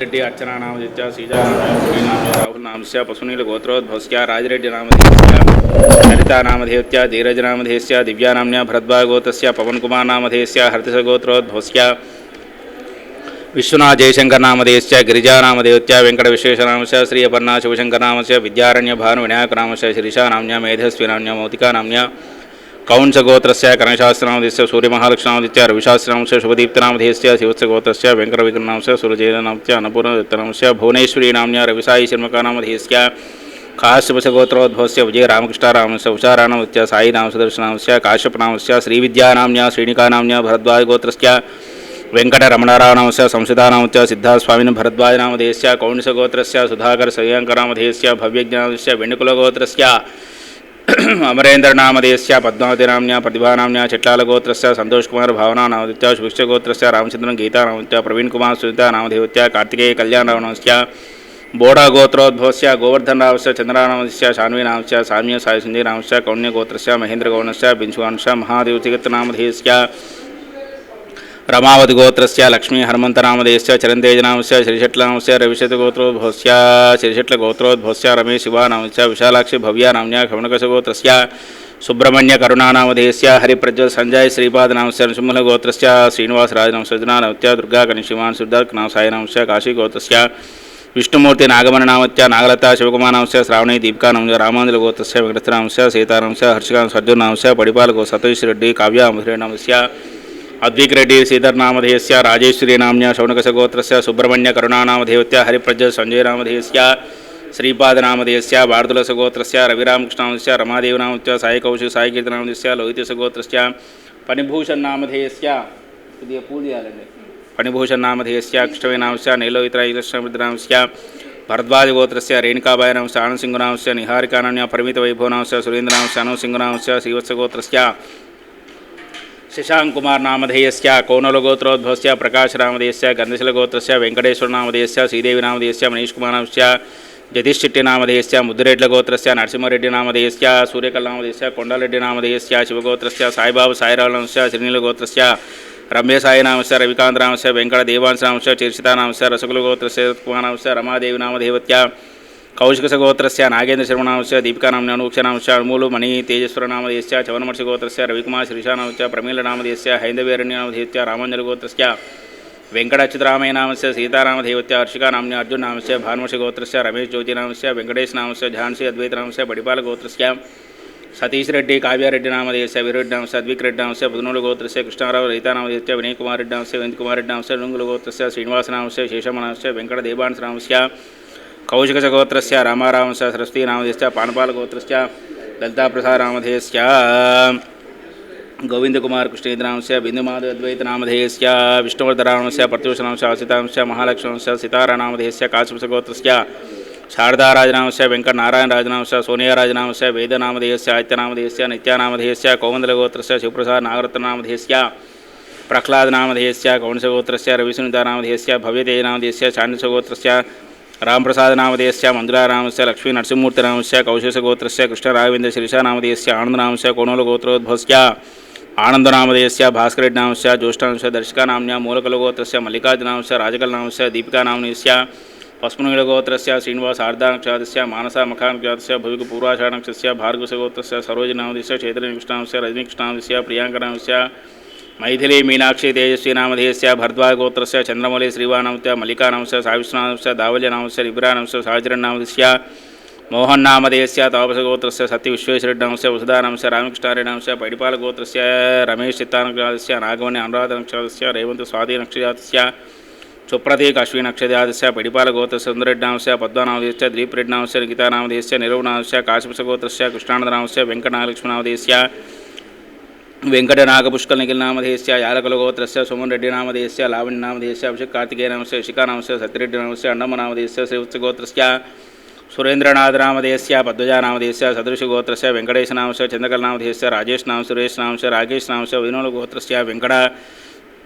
రెడ్డి అచరణామ్యచా సీదా నారవుర్ నామస్య వసుని గోత్రద్ భోస్య రాజరెడ్డి నామధేయత కరితా నామదేవత దీరజ రామధేస్య దివ్య నామ్య భరద్వా గోతస్య पवन కుమార నామధేస్య హర్తిస గోత్రద్ భోస్య విష్ణు నా జయశంకర్ నామధేస్య గరిజా నామదేవత వెంకట విశేష నామస్య శ్రీవర్ణా శుంకర్ నామస్య విద్యారణ్య భानु వినాయక రామశేరిష నామ్య మేధస్వి నామ్య మౌదిక నామ్య कौंस गोत्र गोत्र से से से से सूर्य रविशास्त्रनाम शिवस्थ विक्रनाम अन्नपूर्णनाम रविशाई काश्यपश गोत्रस्य विजय रामकृष्णाराम से शुभदीप्तनामधीस्य साई नाम सदर्शनाम से काश्यपनाम से रविसायी शर्मकानामधीस्य काश्यपशगोत्रोद्भवस्य विजयरामकृष्णारामस्य उषाराणामस्य सायिनामसदर्शनामस्य काश्यपनामस्य श्रीविद्यानाम्न्या श्रीणिकानाम्न्या भरद्वाजगोत्रस्य वेङ्कटरमणाराणामस्य संसिदानामस्य सिद्धास्वामिन् भरद्वाजनामधेयस्य कौण्डसगोत्रस्य भव्यज्ञान से वेणुकुलगोत्रस्य అమరేంద్రనామదేశ్య పద్మావతినామ్య ప్రతిభానామ్య చెట్లాల గోత్రస్య సంతోష్ కుమార్ భావనా నామదిత్య సుభిక్ష గోత్రస్య రామచంద్రన్ గీతా నామదిత్య ప్రవీణ్ కుమార్ సునీత నామదేవత్య కార్తికేయ కళ్యాణరావు నమస్య బోడా గోత్రోద్భవస్య గోవర్ధన్ రావస్య చంద్రానామస్య శాన్వి నామస్య సామ్య సాయి సింధి నామస్య కౌణ్య గోత్రస్య మహేంద్ర గౌణస్య బించువాంశ నామధేయస్య రమావతి గోత్రస్య లక్ష్మీ హనుమంతనామదేశ్య చరంతేజనామస్య శ్రీశట్లనామస్య రవిశత గోత్రోద్భవస్య శ్రీశట్ల గోత్రోద్భవస్య రమేష్ శివానామస్య విశాలాక్షి భవ్యానామ్య కమనకశ గోత్రస్య సుబ్రహ్మణ్య కరుణానామధేయస్య హరిప్రజ్వల్ సంజయ్ శ్రీపాదనామస్య నృసింహల గోత్రస్య శ్రీనివాసరాజనాంశజనానవత్య దుర్గాగణశివాన్ సిద్ధార్థనామసాయనాంశ కాశీగోత్రస్య విష్ణుమూర్తి నాగమణనామత్య నాగలత శివకుమానాంశ శ్రావణి దీపికానాంశ రామాంజుల గోత్రస్య వెంకటనాంశ సీతారాంశ హర్షికాంశ అర్జునాంశ పడిపాలకు గో సతీష్ రెడ్డి కావ్యామృహేనాంశ अद्विकरेड्डीर्स् श्रीधरनामधेयस्य राजेश्वरीनाम्न्या शौनकसगोत्रस्य सुब्रह्मण्यकरुणानामधेयत्या हरिप्रज से श्रीपादनामधेयस्य से रविरामकृष्णामस्य रमादेवनामत्या सायकौशिक से लोहितसगोत्रस्य पणिभूषन्नामधेयस्य पूजयालंडि पणिभूषन्नामधेयस्य कृष्णवेनांस्य नैलोहितरायकृष्णमिद्रांस्य भरद्वाजगोत्रस्य रेणुकाबायनांस्य से अनु परिमितवैभवनांस्य सुरेन्द्रनांस्य अनुसिंहनांस्य श्रीवत्सगोत्र శశాంకుమార్ శశాంకుమార్నామధేయస్య కౌనలగోత్రోద్భవస్య ప్రకాశనామధేయస్య గంధశలగోత్రస్య వెంకటేశ్వరనామధేయస్య శ్రీదేవినామధేయస్య మనీష్కుమార్నామస్య జగదీశ్చెట్టినామధేయస్య ముద్దురెడ్లగోత్రస్య నరసింహరెడ్డినామధేయస్య సూర్యకల్నామధేయస్య కొండారెడ్డినామధేయస్య శివగోత్రస్య సాయిబాబు శ్రీనీల సాయిరావునామస్య శ్రీనిలగోత్రస్య రమ్యసాయినామస్య రవికాంతనామస్య వెంకటదేవాంశనామస్య చర్చితానామస్య రసకులగోత్రస్య రమాదేవి రమాదేవినామధేవత్య కౌశిక నాగేంద్ర కౌశికసగోత్రస్య నాగేంద్రశర్మనామస్య దీపికానామ్నానుక్షనాంశ అణుమూలు మణి తేజస్వర చవనమర్షి చవనమర్షగోత్రస్య రవికుమార్ శ్రీషానామస్య ప్రమీలనామదేశ్య హైందవేరణ్యనామధేత్య రామాంజలగోత్రస్య వెంకటాచ్యుతరామయనామస్య సీతారామదేవత్య హర్షికానామ్ని భానుమర్షి భానుమషగోత్రస్య రమేష్ జ్యోతి జ్యోతినామస్య వెంకటేశనామస్య ఝాన్సీ అద్వైతనామస్య బడిపాలగోత్రస్య సతీష్ రెడ్డి కావ్యారెడ్డి నామదేశ వీరెడ్డాంశ అద్విక్ రెడ్డి రెడ్డాంశ పుదునూలు గోత్రస్య కృష్ణారావు రైతానామదేశ్య వినయ్ కుమార్ రెడ్డి రెడ్డాంశ వినయ్ కుమార్ రెడ్డి రెడ్డాంశ లుంగులు గోత్రస్య శేషమ్మ శేషమనాంశ వెంకట దేవాంశనాంశ कौशिकगोत्रस्य रामारामस्य सरस्वतीनामधेयश्च पानपालगोत्रस्य ललिताप्रसादरामधेयस्य गोविन्दकुमारकृष्णेन्द्रांस्य से विष्णुवर्धरामस्य प्रत्युषनांश से महालक्ष्मंश सितारानामधेयस्य से शारदाराजनामस्य वेङ्कटनारायणराजनामस्य शिवप्रसाद नागरत्नामधेय से नित्यानामधेयस्य से कौनसगोत्र रविशुनतानामधेय से रविसुनितानामधेयस्य से चांदसगोत्र రామప్రసాద నామధేయస్య మంజులా నామస్య లక్ష్మీ నరసింహమూర్తి నామస్య కౌశేష గోత్రస్య కృష్ణ రాఘవేంద్ర శిరీష నామధేయస్య ఆనంద నామస్య కోణోల గోత్రోద్భస్య ఆనంద నామధేయస్య భాస్కరెడ్డి నామస్య జ్యోష్ఠాంశ దర్శికా నామ్య మూలకల గోత్రస్య మల్లికార్జున నామస్య రాజకల నామస్య శ్రీనివాస ఆర్ధానక్షాతస్య మానస మఖానక్షాతస్య భవికు పూర్వాషానక్షస్య భార్గవస గోత్రస్య సరోజనామదిస్య చైతన్యకృష్ణాంశ రజనీకృష్ణాంశ ప్రియాంకనాంశ मैथिली मीनाक्षी तेजस्वी नामधेयस्य भर्द्वागोत्रस्य चन्द्रमौली श्रीवानामस्य मल्लिकानामस्य साविष्णामस्य दावल्यनामस्य लिब्रानामस्य साहचरनामस्य मोहन्नामधेयस्य तापसगोत्रस्य सत्यविश्वेश्वरनामस्य वसुधानामस्य रामकृष्णार्यनामस्य पैडिपालगोत्रस्य रमेशचित्तानक्षस्य नागवण्य अनुराधनक्षस्य रेवन्तस्वाधीनक्षजातस्य सुप्रतीक अश्विनक्षजातस्य पैडिपालगोत्रस्य सुन्दरड्नामस्य पद्मनामधेयस्य द्वीपरेड्नामस्य निकितानामधेयस्य निरवनामस्य काशिपसगोत्रस्य कृष्णानन्दनामस्य वेङ्कटनालक्ष्मणामधेयस्य వెంకటనాగపుష్కలనిఖిల నామధేయస్య యాలకుల గోత్రస్య సుమన్ రెడ్డి నామధేయస్య లావణ్య నామధేయస్య అభిషేక్ కార్తికేయ నమస్య శిఖా నమస్య సత్యరెడ్డి నమస్య అన్నమ్మ నామధేయస్య శ్రీవత్స గోత్రస్య సురేంద్రనాథ నామధేయస్య పద్మజ నామధేయస్య సదృశ గోత్రస్య వెంకటేశ నామస్య చంద్రకల నామధేయస్య రాజేష్ నామ సురేష్ నామస్య రాకేష్ నామస్య వినోల గోత్రస్య వెంకట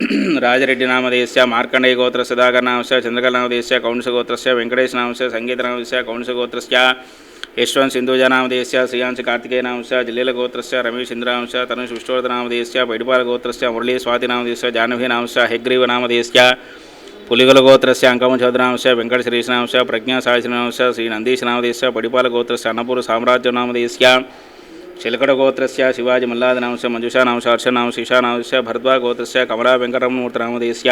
రాజరెడ్డి నామధేయస్య మార్కండేయ గోత్ర సదాకర్ నామస్య చంద్రకల నామధేయస్య కౌంస గోత్రస్య వెంకటేశ నామస్య సంగీత నామధేయస్య కౌంస గోత్రస్య యశ్వంత్ సింధుజానామదేశ్య శ్రీయాంశ కార్తికేయనాంశ జిల్లేల గోత్రస్య రమేష్ ఇంద్రాంశ తనుష్ విష్ణువర్ధనామదేశ్య బైడిపాల గోత్రస్య మురళీ స్వాతినామదేశ్య జాహ్నవీనాంశ హెగ్రీవనామదేశ్య పులిగల గోత్రస్య అంకమ చౌదరాంశ వెంకట శ్రీశ్రాంశ ప్రజ్ఞా సాహిత్యనాంశ శ్రీ నందీశనామదేశ్య బడిపాల గోత్రస్య అన్నపూర్ సామ్రాజ్యనామదేశ్య చిలకడ గోత్రస్య శివాజి మల్లాదనాంశ మంజుషానాంశ హర్షనాంశ ఈశానాంశ భరద్వా గోత్రస్య కమలా వెంకటరమణమూర్తినామదేశ్య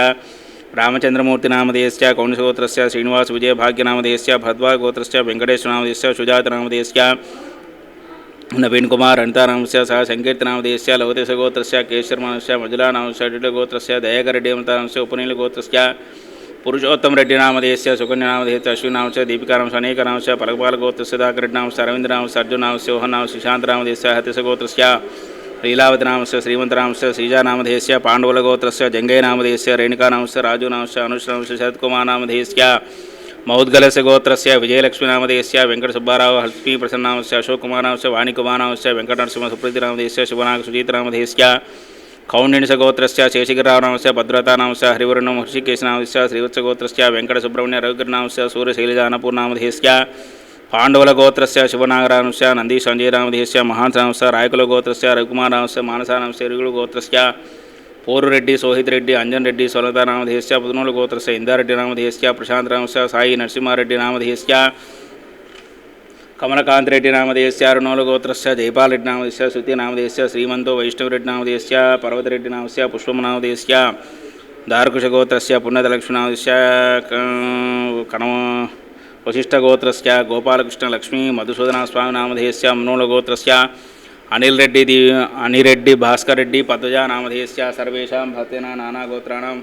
रामचन्द्रमूर्तिनामधेयश्च कौण्डगोत्रस्य श्रीनिवासविजयभाग्यनामधेयश्च भद्वागोत्रश्च वेङ्कटेशनामधेयश्च सुजातनामधेयश्च नवीनकुमार अनितानामस्य सः सङ्कीर्तनामधेयस्य लवतेशगोत्रस्य केशर्मानस्य मजुलानामस्य से उपनील गोत्र पुरुषोत्तम रेड्डी नामधेयस्य सुकन्यानामधेयस्य नाम से अनेकनामस्य पलकपालगोत्रस्य दाकरेड्नामस्य अरविन्दनामस्य अर्जुनामस्य ओहनामस्य शान्तनामधेयस्य हतिशगोत्रस्य లీలావతి నామస్య నామస్య శ్రీమంత లీलावतनामस्य श्रीमन्तनामस्य श्रीजानामधेयस्य पाण्डुलगोत्रस्य जङ्गयनामधेयस्य रेणुकानामस्य राजूनामस्य శరత్కుమార్ शरत्कुमारनामधेयस्य మౌద్గలస గోత్రస్య విజయలక్ష్మీనామదేశ వెంకట సుబ్బారావు హల్పీ ప్రసన్నామస్య అశోక్ కుమారాంశ వాణికుమారాంశ వెంకట నరసింహ సుప్రీతి సుప్రీతిరామదేశ శివనాగ సుజీతరామదేశ్య కౌండిణస గోత్రస్య నామస్య భద్రతా నామస్య హరివర్ణం హృషికేశ హృషికేశనామస్య శ్రీవత్స గోత్రస్య వెంకట సుబ్రహ్మణ్య రవిగిరినామస్య సూర్యశైలజానపూర్ణామధేశ్య పాండవుల గోత్రస్య శివనాగరాంశ నందీ సంజయరామధీశ మహాన్సాంశ రాయకుల గోత్రస్య రఘుమారాంశ మానసారాంశ రుగుల గోత్రస్య పోరురెడ్డి సోహిత్ రెడ్డి అంజన్ రెడ్డి సొలతారామధేస్య పుదనూల గోత్రస్య ఇందారెడ్డి నామధేస్య ప్రశాంత్ రాంశ సాయి నరసింహారెడ్డి నామధేస్య కమలకాంత్ రెడ్డి నామధేస్య అరుణోల గోత్రస్య జైపాల్ రెడ్డి నామధేస్య శృతి నామధేస్య శ్రీమంతో వైష్ణవరెడ్డి నామధేస్య పర్వతరెడ్డి నామస్య పుష్పమ నామధేస్య దారుకుశ గోత్రస్య పున్నతలక్ష్మి నామధేస్య కణ వశిష్ఠగోత్రస్య గోపాలకృష్ణలక్ష్మీ మధుసూదనస్వామినామధేయస్య మనూలగోత్రస్య అనిల్ రెడ్డి దీ అనిరెడ్డి భాస్కర్ రెడ్డి పద్మజా నామధేయస్య సర్వేషాం భక్తినా నానాగోత్రాణం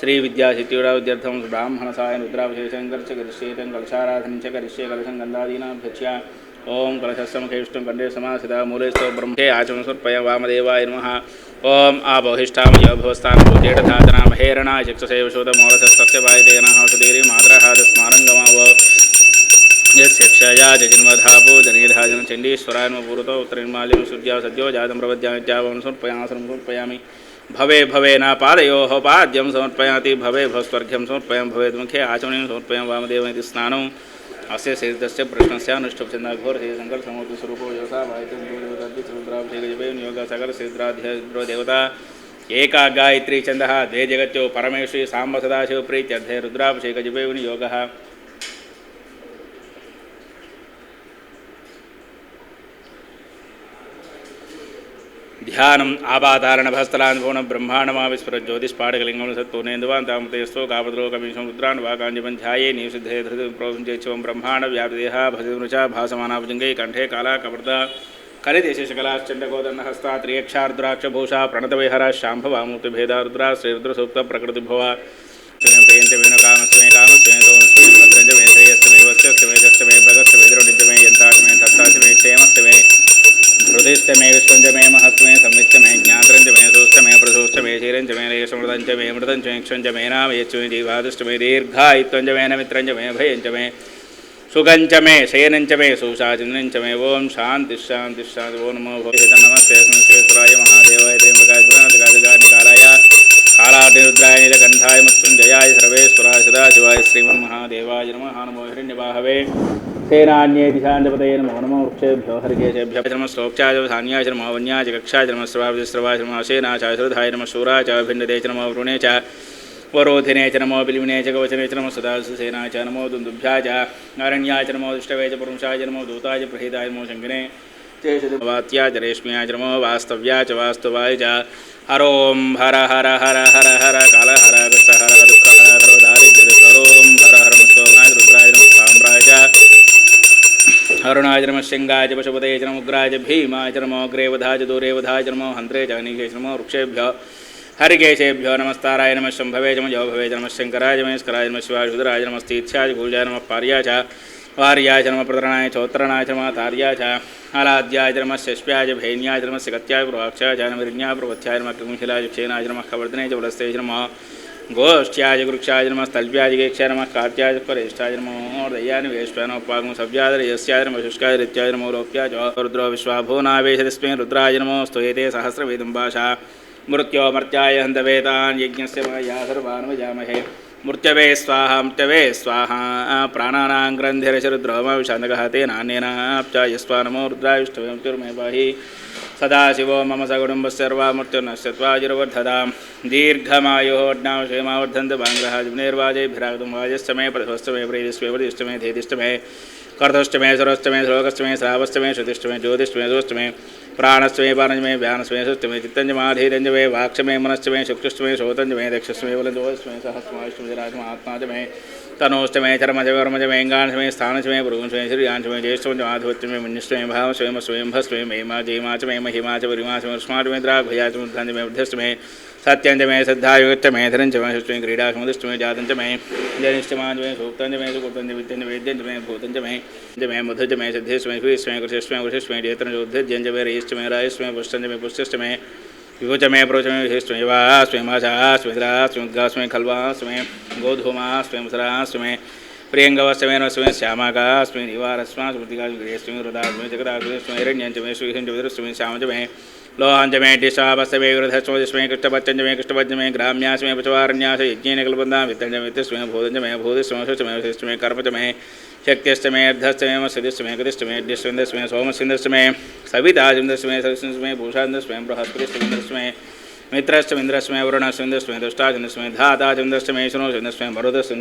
శ్రీ విద్యా శిత్యుడా విద్యార్థం బ్రాహ్మణ సాయ రుద్రాభిషేషం రుద్రాభిషేకంకర్చ కరిష్యేతం కలశారాధనించ కరిష్యే కలశం గంధాదీనాం భక్ష్య ఓం కలశస్వం కలశస్సమఖేష్టం కండే సమాసిత మూలేశ్వర బ్రహ్మే ఆచమసర్పయ వామదేవాయ నమ ओम आ आबोहिष्ठाम योभवस्ताम भूतेटधातनाम हेरणा चक्षुषेवशोदमोरसस्तस्यवायुतेन हंसधीरि माद्रहादस्मारङ्गमावो यस्य क्षया जजिन्वधापो जनेधाजन चण्डीश्वरान्मपूरुतो उत्तरिन्मालिं सूर्या सद्यो जातं प्रवद्यावन समर्पयासं समर्पयामि भवे भवे न पादयोः पाद्यम समर्पयाति भवे भस्वर्घ्यं समर्पयं भवेत् मुखे आचमनीं समर्पयं वामदेवं इति स्नानम् अस्य शरीरस्य प्रश्नस्य अनुष्ठुप्छन्दाघोरसङ्कल्पसमोतिस्वरूपो यसा वायुतं योग सकल सिद्राध्यो देवता ಏಕಾ ಗಾಯತ್ರಿ ಚಂದ ದ್ವೇ ಜಗತ್ಯೋ ಪರಮೇಶ್ವರಿ ಸಾಂಬ ಸದಾಶಿವ ಪ್ರೀತ್ಯರ್ಧೆ ರುದ್ರಾಭಿಷೇಕ ಜಪೇವನಿ आपातारण भस्तलांधोन ब्रह्मांडमाविस्फुर ज्योतिष्पाटकलिंगम सत्तूनेन्दुवान् तामृतयस्तो रुद्रान रुद्रान् वाकाञ्जपं ध्याये नियुसिद्धे धृतिं प्रोसं चेच्छिवं ब्रह्माण्डव्यापिदेहा भसिमृचा भासमानाभुजङ्गे कंठे काला कपर्दा कलिदेशकलाश्चण्डकोदन्नहस्ता त्रियक्षार्द्राक्षभूषा प्रणतविहरा शाम्भवामूर्तिभेदारुद्रा श्रीरुद्रसूक्तप्रकृतिभुव स्वेयन्ते मे कामस्मे कामस्मे भद्रञ्च मे श्रेयस्तमे वस्यस्तमे षष्टमे भगस्तमे द्रोणिजमे यन्तास्मे धत्तास्मे क्षेमस्तमे हृदयस्तमे विश्वञ्जमे महस्मे संविष्टमे ज्ञातरञ्जमे सूष्टमे प्रसूष्टमे क्षीरञ्जमे रेशमृदञ्जमे मृदञ्जमे क्षुञ्जमे नामयच्छमे जीवादुष्टमे दीर्घायित्वञ्जमेन मित्रञ्जमे भयञ्जमे సుగంచమే శయనంచమే సుశాచనంచమే ఓం శాంతి శాంతి శాంతి ఓ నమో భవిత నమస్తే సంశేశ్వరాయ మహాదేవాయ దేవకాయ దురాధికాధికారి కాలాయ కాళాటిరుద్రాయ నీలకంఠాయ మృత్యుంజయాయ సర్వేశ్వరాయ సదాశివాయ శ్రీమన్మహాదేవాయ నమ హానమో హిరణ్యవాహవే సేనాన్యేతి శాంతపతయ నమో నమో వృక్షేభ్యో హరికేశేభ్య నమ శ్లోక్చాయ సాన్యాయ నమో వన్యాయ కక్షాయ నమ శ్రవాయ శ్రవాయ నమ సేనాచాయ శ్రధాయ నమ శూరాయ భిన్నదేచ నమో వృణే చ वरोधिने च नमो बिलिमिने च कवचने च नमो सदासेनाय च नमो दुन्दुभ्याय च अरण्याय च नमो दुष्टवे च पुरुषाय च नमो दूताय च प्रहिताय नमो शङ्कने वात्या च रेश्म्या च नमो वास्तव्या च वास्तवाय च हरों हर हर हर हर हर काल हर दुष्ट हर दुष्ट हर हरो दारिद्र्यदुष्टरों हर हर मुस्तोमाय रुद्राय नमः साम्राय च अरुणाय नमः शृङ्गाय च पशुपते च नमुग्राय च भीमाय च नमो अग्रेवधाय च दूरेवधाय च नमो हरिकेशेभ्यो नमस्ताराय नम शंभवे जम यो भवे नम शंकराय महेश्वराय नम शिवाय शुद्राय नमस्तीथ्याय भूजाय नम पार्याय च वार्याय च नम प्रतरणाय चोत्तरणाय च मातार्याय आलाद्याय च नमः शश्व्याय भैन्याय च नमस्य गत्याय प्रभाक्षाय च नमरिण्याय प्रवत्याय नमः कृंशिलाय क्षेनाय नमः खवर्धने च वलस्ते नमः गोष्ट्याय वृक्षाय नमः स्थल्व्याय गेक्षाय नमः कात्याय करेष्ठाय नमो दयानि वेष्पानोपागं सव्यादरयस्याय नमः शुष्काय ऋत्याय नमो लोक्याय च रुद्रो विश्वाभो नावेशति रुद्राय नमोऽस्तु एते सहस्रवेदं भाषा मृत्योमर्त्याय हन्तवेदान् माया सर्वान सर्वान्वजामहे मृत्यवे स्वाहा मृत्यवे स्वाहा प्राणानां ग्रन्थिरशरुद्रोमविशान्तकः तेन अन्येनाप्यायस्वा नमो रुद्राविष्टवं बाहि सदा सदाशिवो मम सगुडुम्बः सर्वा मृत्युर्नश्यत्वायुर्वर्धतां दीर्घमायुः ज्ञावशेमावर्धन्त बाङ्ग्रः जुनेर्वाजैभिरागतुं वाजस्तमे प्रतिभस्तमे प्रेरिष्मे प्रतिष्ठमे धेतिष्ठमे कर्तुष्टमे सुरष्टमे श्लोकष्टमे श्रावष्टमे श्रुतिष्टमे ज्योतिष्टमे दोष्टमे प्राणस्वे वाणजमे व्यानस्वे सस्मे चित्तंजमाधीरंजमे वाक्षमे मनस्मे शुक्रस्मे शोतंजमे दक्षस्मे वलजोस्मे सहस्माष्टमे राजमात्माजमे तनोष्टमे चरमजमे वर्मजमे अङ्गांशमे स्थानस्मे भृगुंस्मे श्रीयांशमे ज्येष्ठमजमाधिपत्यमे मुन्यस्मे भावस्वे स्वयं भस्वे मे मा जयमा च मे महिमा च परिमा च वर्ष्माटमे द्राभया च मुद्धांजमे बुद्धस्मे सत्यं च मे श्रद्धायुक्त मे धनं च मे सृष्टि क्रीडासमुदुष्ट मे जातं च मे जनिष्टमान् मे सूक्तं च मे सुकृतं विद्यं वेद्यं च मे भूतं च मे च मे मधु च मे सिद्धिस्व मे कृष्व मे कृषस्व कृषस्व मे जेतन चोद्धज्यं च मे रयिष्ठ मे रायस्व मे पुष्टं च मे पुष्टश्च मे विभुच मे प्रोच मे विशिष्टमे वा स्वयं आशा स्वयं स्वयं उद्गा स्वयं गोधूमा स्वयं सरा स्वयं प्रियङ्गवस्मेनस्मै श्यामाकास्मै निवारस्मा स्मृतिका विग्रेस्मै हृदास्मै जगदास्मै श्यामजमे लोहाञ्चमे डिशापस्मै विरुधस्मजस्मै कृष्णपत्यञ्चमे कृष्णपद्यमे ग्राम्यास्मै पचवारण्यास यज्ञेन कल्पन्दां वित्तञ्चमित्यस्मै भूतञ्चमे भूतिस्मै शुचमे शिष्टमे कर्मचमे शक्त्यस्तमे अर्धस्तमे मस्तिस्मै गतिस्मै डिस्विन्दस्मै सोमस्विन्दस्मै सविताजिन्दस्मै सविस्मै भूषान्दस्मै बृहस्पतिस्मिन्दस्मै मित्रस्मिन्द्रस्मै वरुणस्मिन्दस्मै दुष्टाजिन्दस्मै धाताजिन्दस्मै